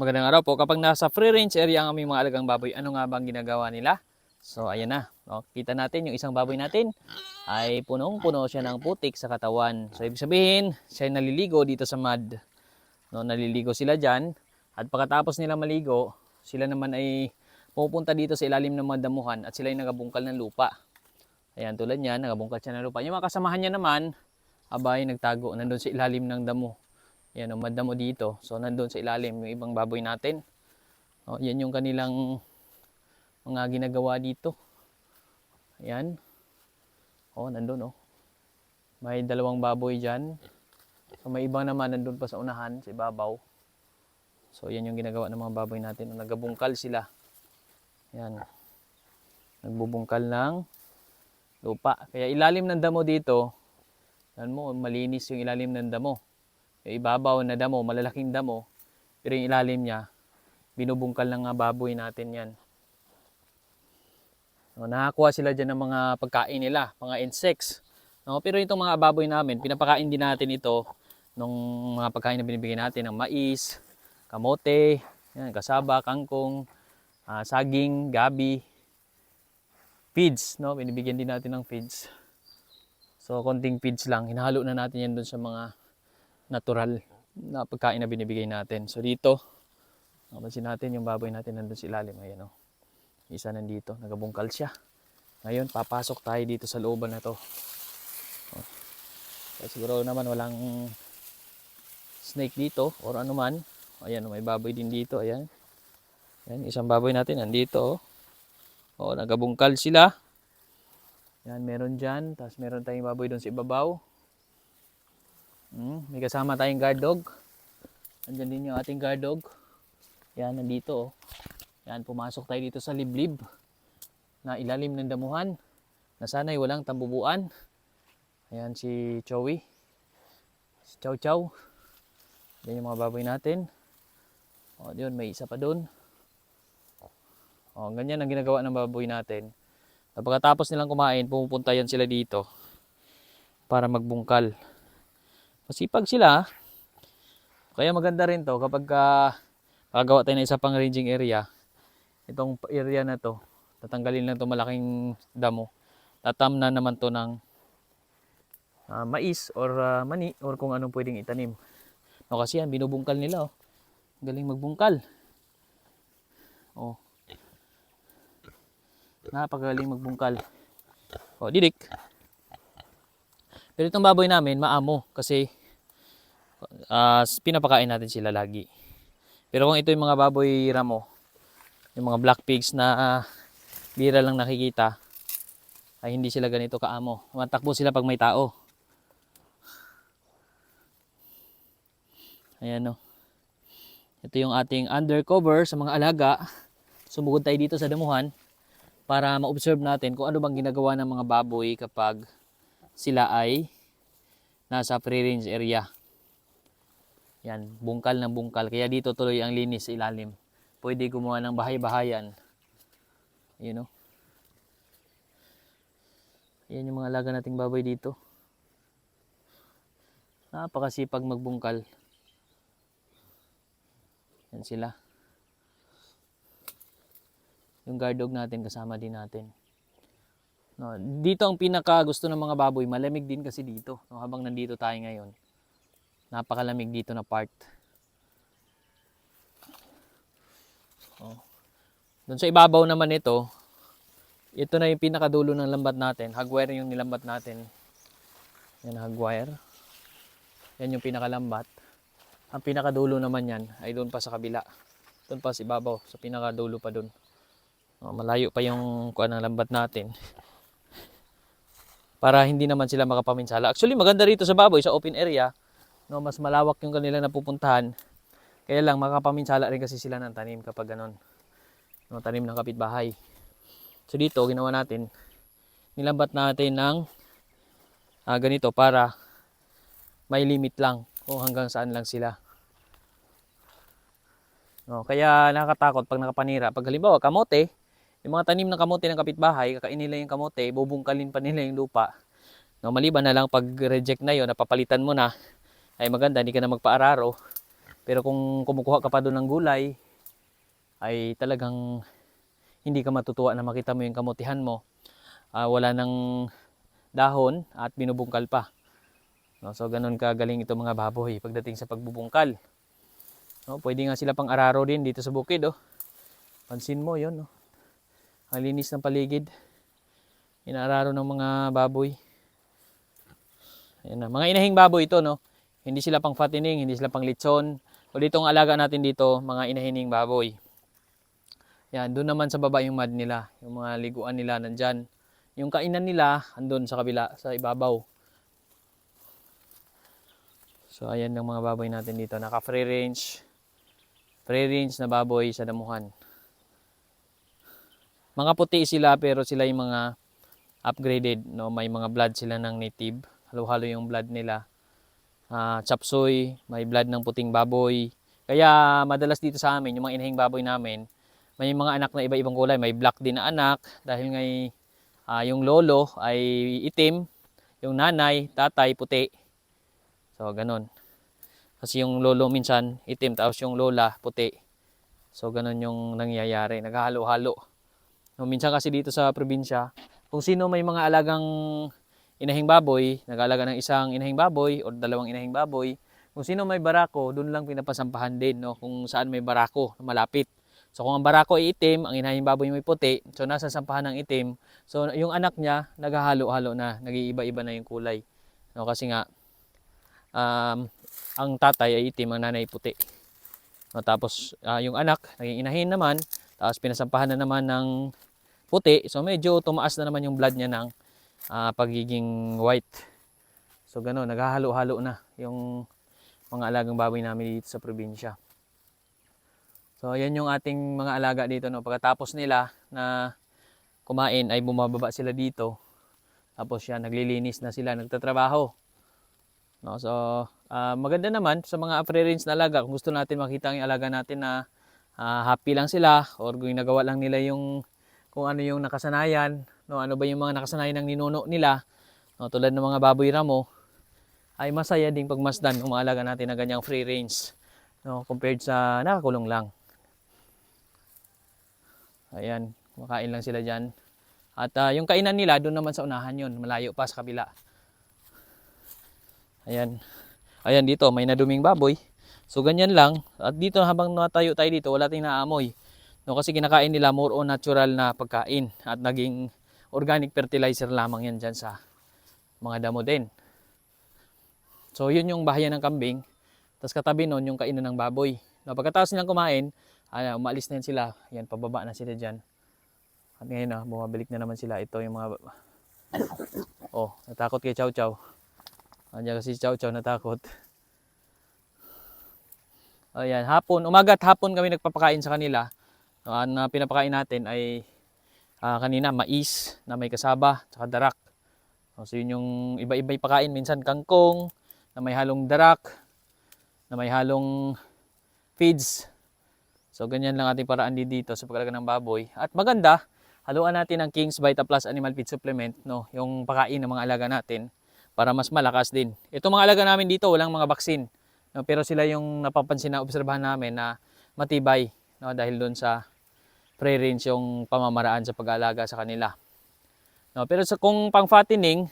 Magandang araw po. Kapag nasa free range area ang aming mga alagang baboy, ano nga bang ginagawa nila? So, ayan na. No? Kita natin yung isang baboy natin ay punong-puno siya ng putik sa katawan. So, ibig sabihin, siya ay naliligo dito sa mud. No, naliligo sila dyan. At pagkatapos nila maligo, sila naman ay pupunta dito sa ilalim ng mga damuhan at sila ay nagabungkal ng lupa. Ayan, tulad niyan, nagabungkal siya ng lupa. Yung mga kasamahan niya naman, abay, nagtago, nandun sa ilalim ng damo. Yan, ang madamo dito. So, nandun sa ilalim yung ibang baboy natin. O, yan yung kanilang mga ginagawa dito. Ayan. O, nandun, o. May dalawang baboy dyan. So, may ibang naman nandun pa sa unahan, sa ibabaw. So, yan yung ginagawa ng mga baboy natin. Nagabungkal sila. Yan. Nagbubungkal ng lupa. Kaya ilalim ng damo dito, yan mo, malinis yung ilalim ng damo. Yung ibabaw na damo, malalaking damo, pero yung ilalim niya, binubungkal ng mga baboy natin yan. No, nakakuha sila dyan ng mga pagkain nila, mga insects. No, pero itong mga baboy namin, pinapakain din natin ito nung mga pagkain na binibigyan natin ng mais, kamote, yan, kasaba, kangkong, ah, saging, gabi, feeds, no? Binibigyan din natin ng feeds. So, konting feeds lang. Hinahalo na natin yan dun sa mga natural na pagkain na binibigay natin. So, dito, napansin natin yung baboy natin nandun sa ilalim. Ayan, oh. Isa nandito. Nagabungkal siya. Ngayon, papasok tayo dito sa looban na to. Oh. Kaya siguro naman walang snake dito or ano man. Ayan, oh, may baboy din dito. Ayan. Ayan, isang baboy natin nandito. Oh. Oh, nagabungkal sila. Yan, meron dyan. Tapos meron tayong baboy doon sa ibabaw. Hmm, may kasama tayong guard dog. Andyan din yung ating guard dog. Yan, nandito. Oh. Yan, pumasok tayo dito sa liblib na ilalim ng damuhan na sana'y walang tambubuan. Ayan si Chowi. Si Chow Chow. Yan yung mga baboy natin. O, yun, may isa pa doon. O, ganyan ang ginagawa ng baboy natin. At pagkatapos nilang kumain, pumupunta yan sila dito para magbungkal. Masipag sila. ah. Kaya maganda rin to kapag uh, gagawa tayo ng isa pang ranging area. Itong area na to, tatanggalin lang to malaking damo. Tatam na naman to ng ah, mais or ah, mani or kung anong pwedeng itanim. No, kasi yan, binubungkal nila. Oh. Galing magbungkal. Oh. Napakagaling magbungkal. O, didik. Pero itong baboy namin, maamo. Kasi, ah, pinapakain natin sila lagi. Pero kung ito yung mga baboy ramo, yung mga black pigs na ah, bira lang nakikita, ay hindi sila ganito kaamo. Matakbo sila pag may tao. Ayan o. Ito yung ating undercover sa mga alaga. Sumugod tayo dito sa damuhan para ma-observe natin kung ano bang ginagawa ng mga baboy kapag sila ay nasa free range area. Yan, bungkal ng bungkal. Kaya dito tuloy ang linis sa ilalim. Pwede gumawa ng bahay-bahayan. You know? Yan yung mga alaga nating baboy dito. Napakasipag magbungkal. Yan sila. Yung guard dog natin kasama din natin. No, dito ang pinaka gusto ng mga baboy, malamig din kasi dito. No, habang nandito tayo ngayon. Napakalamig dito na part. Oh. Doon sa ibabaw naman ito, ito na yung pinakadulo ng lambat natin. Hagwire yung nilambat natin. Yan hagwire. Yan yung pinakalambat. Ang pinakadulo naman yan ay doon pa sa kabila. Doon pa sa ibabaw, sa pinakadulo pa doon. Oh, malayo pa yung kuan ng lambat natin. Para hindi naman sila makapaminsala. Actually, maganda rito sa baboy, sa open area. No, mas malawak yung kanilang napupuntahan. Kaya lang, makapaminsala rin kasi sila ng tanim kapag ganon. No, tanim ng kapitbahay. So dito, ginawa natin, nilambat natin ng ah, ganito para may limit lang kung hanggang saan lang sila. No, kaya nakakatakot pag nakapanira. Pag halimbawa, kamote, yung mga tanim ng kamote ng kapitbahay, kakain nila yung kamote, bubungkalin pa nila yung lupa. No, maliban na lang pag reject na yon, napapalitan mo na, ay maganda, hindi ka na magpaararo. Pero kung kumukuha ka pa doon ng gulay, ay talagang hindi ka matutuwa na makita mo yung kamutihan mo. Ah, wala ng dahon at binubungkal pa. No, so ganun kagaling itong mga baboy pagdating sa pagbubungkal. No, pwede nga sila pang araro din dito sa bukid oh. Pansin mo 'yon, no. Ang linis ng paligid. Inaararo ng mga baboy. Ayan na. Mga inahing baboy ito, no. Hindi sila pang fattening, hindi sila pang litson. O dito ang alaga natin dito, mga inahining baboy. Yan, doon naman sa baba yung mud nila, yung mga liguan nila nandyan. Yung kainan nila, andun sa kabila, sa ibabaw. So, ayan ang mga baboy natin dito. Naka free range. Free range na baboy sa damuhan. Mga puti sila pero sila yung mga upgraded. No? May mga blood sila ng native. Halo-halo yung blood nila. Ah, chapsoy, may blood ng puting baboy. Kaya madalas dito sa amin, yung mga inahing baboy namin, may mga anak na iba-ibang kulay. May black din na anak dahil ngay ah, yung lolo ay itim, yung nanay, tatay, puti. So, ganun. Kasi yung lolo minsan itim, tapos yung lola puti. So, ganun yung nangyayari. Naghahalo-halo. No, minsan kasi dito sa probinsya, kung sino may mga alagang inahing baboy, nag-alaga ng isang inahing baboy o dalawang inahing baboy, kung sino may barako, doon lang pinapasampahan din, no? kung saan may barako malapit. So kung ang barako ay itim, ang inahing baboy may puti, so nasa sampahan ng itim, so yung anak niya, naghahalo-halo na, nag-iiba-iba na yung kulay. No, kasi nga, um, ang tatay ay itim, ang nanay puti. No, tapos ah, yung anak, naging inahin naman, tapos pinasampahan na naman ng puti, so medyo tumaas na naman yung blood niya ng ah, pagiging white. So gano'n, naghahalo-halo na yung mga alagang baboy namin dito sa probinsya. So yan yung ating mga alaga dito. No? Pagkatapos nila na kumain ay bumababa sila dito. Tapos yan, naglilinis na sila, nagtatrabaho. No? So ah, maganda naman sa mga free range na alaga. Kung gusto natin makita ang alaga natin na ah, happy lang sila or kung nagawa lang nila yung kung ano yung nakasanayan, no, ano ba yung mga nakasanayan ng ninuno nila, no, tulad ng mga baboy ramo, ay masaya ding pagmasdan kung maalaga natin na ganyang free range, no, compared sa nakakulong lang. Ayan, kumakain lang sila dyan. At ah, yung kainan nila, doon naman sa unahan yun, malayo pa sa kabila. Ayan. Ayan dito, may naduming baboy. So ganyan lang. At dito habang natayo tayo dito, wala tayong naamoy. No, kasi kinakain nila more on natural na pagkain at naging organic fertilizer lamang yan dyan sa mga damo din. So yun yung bahayan ng kambing. Tapos katabi nun yung kainan ng baboy. No, pagkatapos nilang kumain, ano, umalis na yan sila. Yan, pababa na sila dyan. At ngayon na, bumabalik na naman sila. Ito yung mga... Oh, natakot kay Chow Chow. Andiyan kasi si Chow Chow natakot. Ayan, hapon, umaga at hapon kami nagpapakain sa kanila. Ang ah, pinapakain natin ay ah, kanina mais na may kasaba, tsaka darak. No, so yun yung iba-iba yung pakain. Minsan kangkong na may halong darak, na may halong feeds. So ganyan lang ating paraan din dito sa pagkalaga ng baboy. At maganda, haluan natin ang King's Vita Plus Animal Feed Supplement, no, yung pakain ng mga alaga natin para mas malakas din. Itong mga alaga namin dito, walang mga baksin. No, pero sila yung napapansin na obserbahan namin na matibay no, dahil doon sa free range yung pamamaraan sa pag-aalaga sa kanila. No, pero sa kung pang fattening,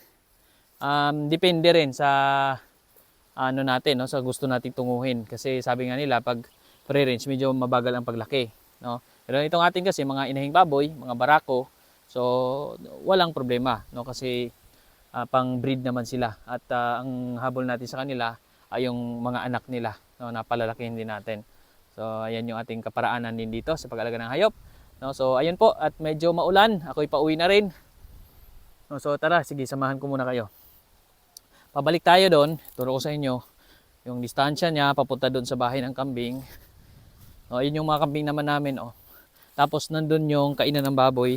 um, depende rin sa ano natin, no, sa gusto nating tunguhin. Kasi sabi nga nila, pag free range, medyo mabagal ang paglaki. No? Pero itong ating kasi, mga inahing baboy, mga barako, so walang problema. No? Kasi ah, pang breed naman sila. At ah, ang habol natin sa kanila ay yung mga anak nila no, na palalakihin din natin. So ayan yung ating kaparaanan din dito sa pag-alaga ng hayop. No, so ayun po at medyo maulan, ako'y pauwi na rin. No, so tara, sige samahan ko muna kayo. Pabalik tayo doon, turo ko sa inyo yung distansya niya papunta doon sa bahay ng kambing. No, yun yung mga kambing naman namin oh. Tapos nandun yung kainan ng baboy.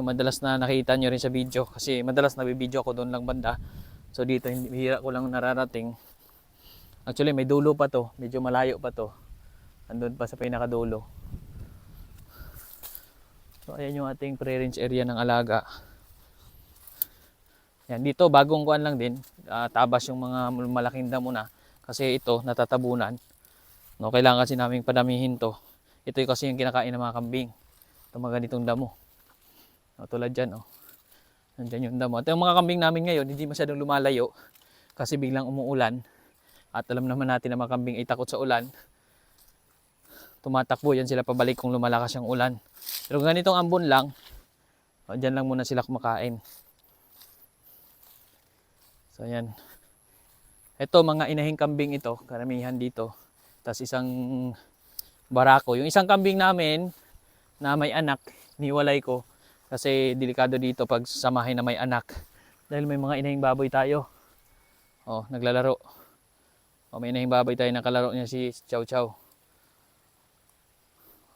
Yung madalas na nakita nyo rin sa video kasi madalas nabibideo ako doon lang banda. So dito hira ko lang nararating. Actually may dulo pa to, medyo malayo pa to. Andun pa sa pinakadulo. So ayan yung ating pre-range area ng alaga. Yan dito bagong kuan lang din. ah, tabas yung mga malaking damo na kasi ito natatabunan. No, kailangan kasi naming padamihin to. Ito yung kasi yung kinakain ng mga kambing. Ito mga ganitong damo. No, tulad dyan, oh. Nandyan yung damo. At yung mga kambing namin ngayon, hindi masyadong lumalayo kasi biglang umuulan. At alam naman natin na mga kambing ay takot sa ulan. Tumatakbo yan sila pabalik kung lumalakas yung ulan. Pero ganitong ambon lang, o, dyan lang muna sila kumakain. So yan. Ito mga inahing kambing ito, karamihan dito. Tapos isang barako. Yung isang kambing namin na may anak, niwalay ko. Kasi delikado dito pag samahin na may anak. Dahil may mga inahing baboy tayo. Oh, naglalaro. Oh, may inahing baboy tayo, nakalaro niya si Chow Chow.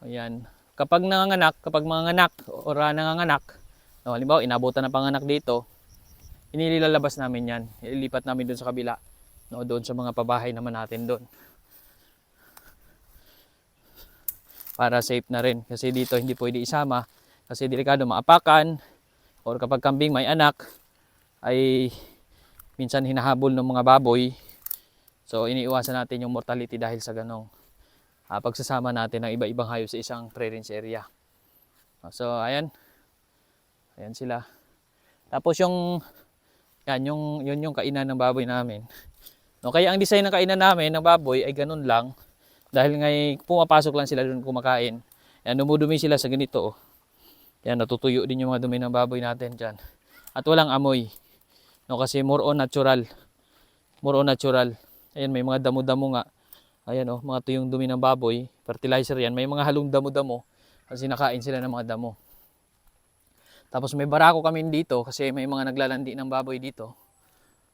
Ayan. Kapag nanganganak, kapag manganganak o nanganganak, no, halimbawa inabutan na panganak dito, inilalabas namin yan. Ililipat namin doon sa kabila. No, doon sa mga pabahay naman natin doon. Para safe na rin. Kasi dito hindi pwede isama. Kasi delikado maapakan. Or kapag kambing may anak, ay minsan hinahabol ng mga baboy. So iniiwasan natin yung mortality dahil sa ganong ah, pagsasama natin ng iba-ibang hayop sa isang pre-range area. So ayan. Ayan sila. Tapos yung yan yung yun yung kainan ng baboy namin. No, kaya ang design ng kainan namin ng baboy ay ganun lang. Dahil ngay pumapasok lang sila doon kumakain. Yan, dumudumi sila sa ganito. Oh. Yan, natutuyo din yung mga dumi ng baboy natin dyan. At walang amoy. No, kasi more on natural. More on natural. Ayan, may mga damo-damo nga. Ayan oh, mga tuyong dumi ng baboy. Fertilizer yan. May mga halong damo-damo. Kasi nakain sila ng mga damo. Tapos may barako kami dito kasi may mga naglalandi ng baboy dito.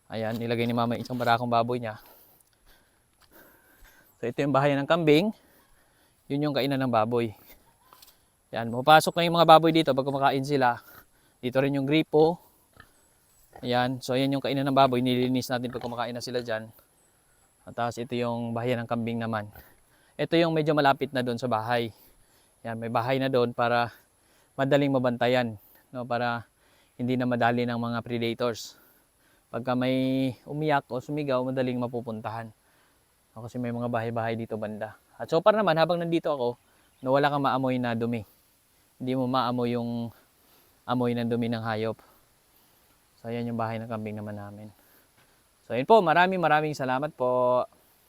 Ayan, nilagay ni mama isang barakong baboy niya. So ito yung bahayan ng kambing. Yun yung kainan ng baboy. Yan, mapasok na yung mga baboy dito pag kumakain sila. Dito rin yung gripo. Ayan, so ayan yung kainan ng baboy. Nililinis natin pag kumakain na sila dyan. Tapos ito yung bahayan ng kambing naman. Ito yung medyo malapit na doon sa bahay. Yan, may bahay na doon para madaling mabantayan. No, para hindi na madali ng mga predators. Pagka may umiyak o sumigaw, madaling mapupuntahan. O, kasi may mga bahay-bahay dito banda. At so far naman, habang nandito ako, no, wala kang maamoy na dumi. Hindi mo maamoy yung amoy ng dumi ng hayop. So, ayan yung bahay ng kambing naman namin. So, yun po. Maraming maraming salamat po.